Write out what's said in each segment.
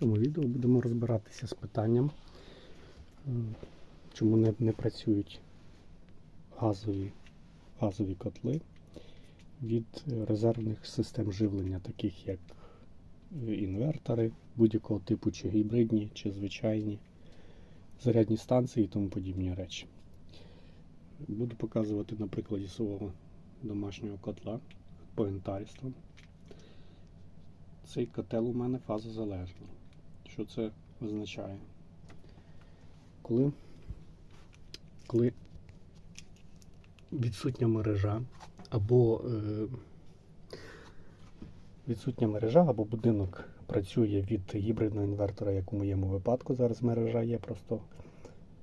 цьому відео будемо розбиратися з питанням, е, чому не, не працюють газові, газові котли від резервних систем живлення, таких як е, інвертори будь-якого типу, чи гібридні, чи звичайні, зарядні станції і тому подібні речі. Буду показувати на прикладі свого домашнього котла по ентарістам. Цей котел у мене фазозалежний. Що це означає? Коли, коли відсутня мережа або е, відсутня мережа або будинок працює від гібридного інвертора, як у моєму випадку зараз мережа є, просто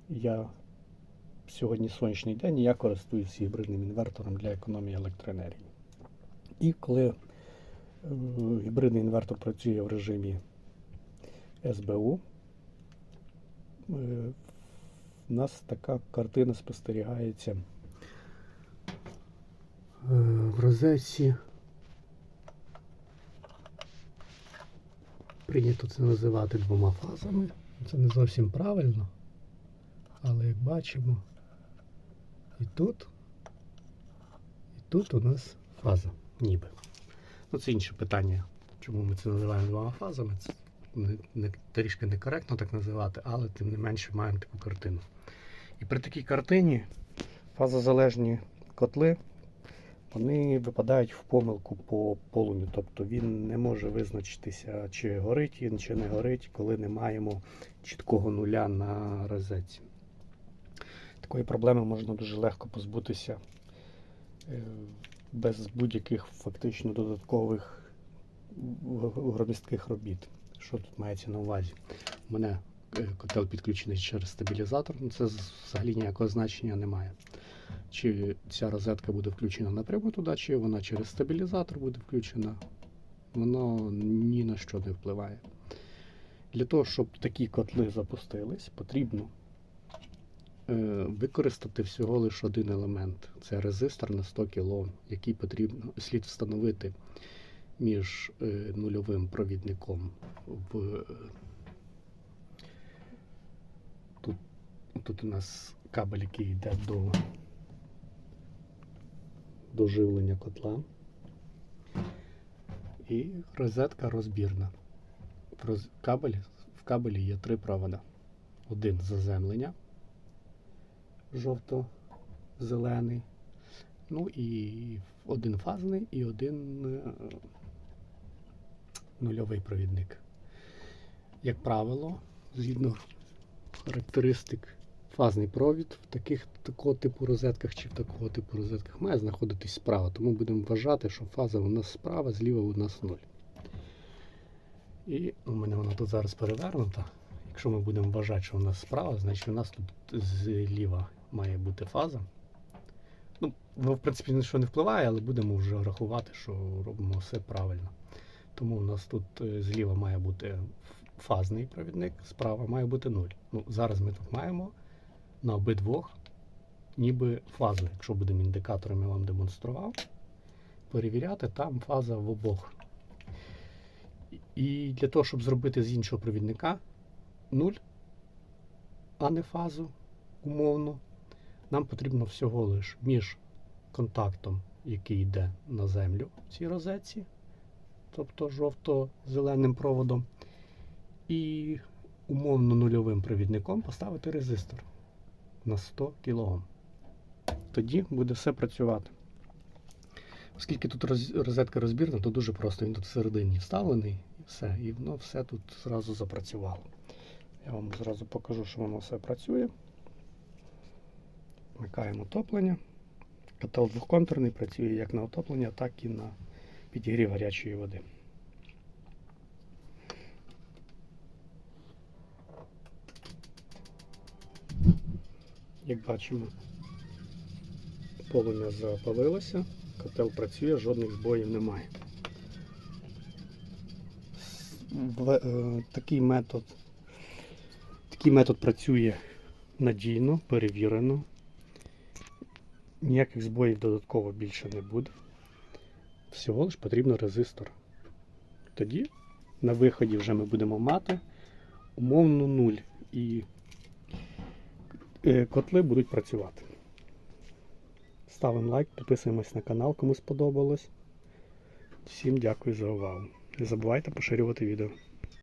я сьогодні сонячний день і я користуюсь гібридним інвертором для економії електроенергії. І коли е, гібридний інвертор працює в режимі СБУ, е, в нас така картина спостерігається е, в розетці. Прийнято це називати двома фазами. Це не зовсім правильно, але як бачимо, і тут, і тут у нас фаза, ніби. Ну, це інше питання. Чому ми це називаємо двома фазами? Це не, трішки некоректно так називати, але тим не менше маємо таку картину. І при такій картині фазозалежні котли вони випадають в помилку по полум'ю. Тобто він не може визначитися, чи горить він, чи не горить, коли не маємо чіткого нуля на розетці. Такої проблеми можна дуже легко позбутися е, без будь-яких фактично додаткових громістких робіт. Що тут мається на увазі? У мене е, котел підключений через стабілізатор, ну це взагалі ніякого значення немає. Чи ця розетка буде включена напряму туди, чи вона через стабілізатор буде включена, воно ні на що не впливає. Для того, щоб такі котли запустились, потрібно е, використати всього лише один елемент. Це резистор на 100 кОм, який потрібно слід встановити між е, нульовим провідником в е, тут, тут у нас кабель, який йде до, до живлення котла. І розетка розбірна. В, роз, кабелі, в кабелі є три провода. Один заземлення жовто-зелений. Ну і один фазний і один е, нульовий провідник. Як правило, згідно характеристик, фазний провід в таких такого типу розетках чи в такого типу розетках має знаходитись справа. Тому будемо вважати, що фаза у нас справа, зліва у нас нуль. І у мене вона тут зараз перевернута. Якщо ми будемо вважати, що у нас справа, значить у нас тут зліва має бути фаза. Ну, в принципі, ні на що не впливає, але будемо вже рахувати, що робимо все правильно. Тому у нас тут е, зліва має бути фазний провідник, справа має бути 0. Ну, зараз ми тут маємо на обидвох ніби фазу. Якщо будемо індикаторами вам демонстрував, перевіряти, там фаза в обох. І для того, щоб зробити з іншого провідника 0, а не фазу умовно, нам потрібно всього лиш між контактом, який йде на землю в цій розетці, тобто жовто-зеленим проводом, і умовно нульовим провідником поставити резистор на 100 кОм. Тоді буде все працювати. Оскільки тут розетка розбірна, то дуже просто. Він тут всередині вставлений і все. І воно все тут зразу запрацювало. Я вам зразу покажу, що воно все працює. Вмикаємо отоплення. Котел двохконтурний працює як на отоплення, так і на підігрів гарячої води. Як бачимо, полум'я запалилося, котел працює, жодних збоїв немає. Е, Такий метод, такий метод працює надійно, перевірено. Ніяких збоїв додатково більше не буде. Всього лиш потрібно резистор. Тоді на виході вже ми будемо мати умовно нуль. І е, котли будуть працювати. Ставимо лайк, підписуємось на канал, кому сподобалось. Всім дякую за увагу. Не забувайте поширювати відео.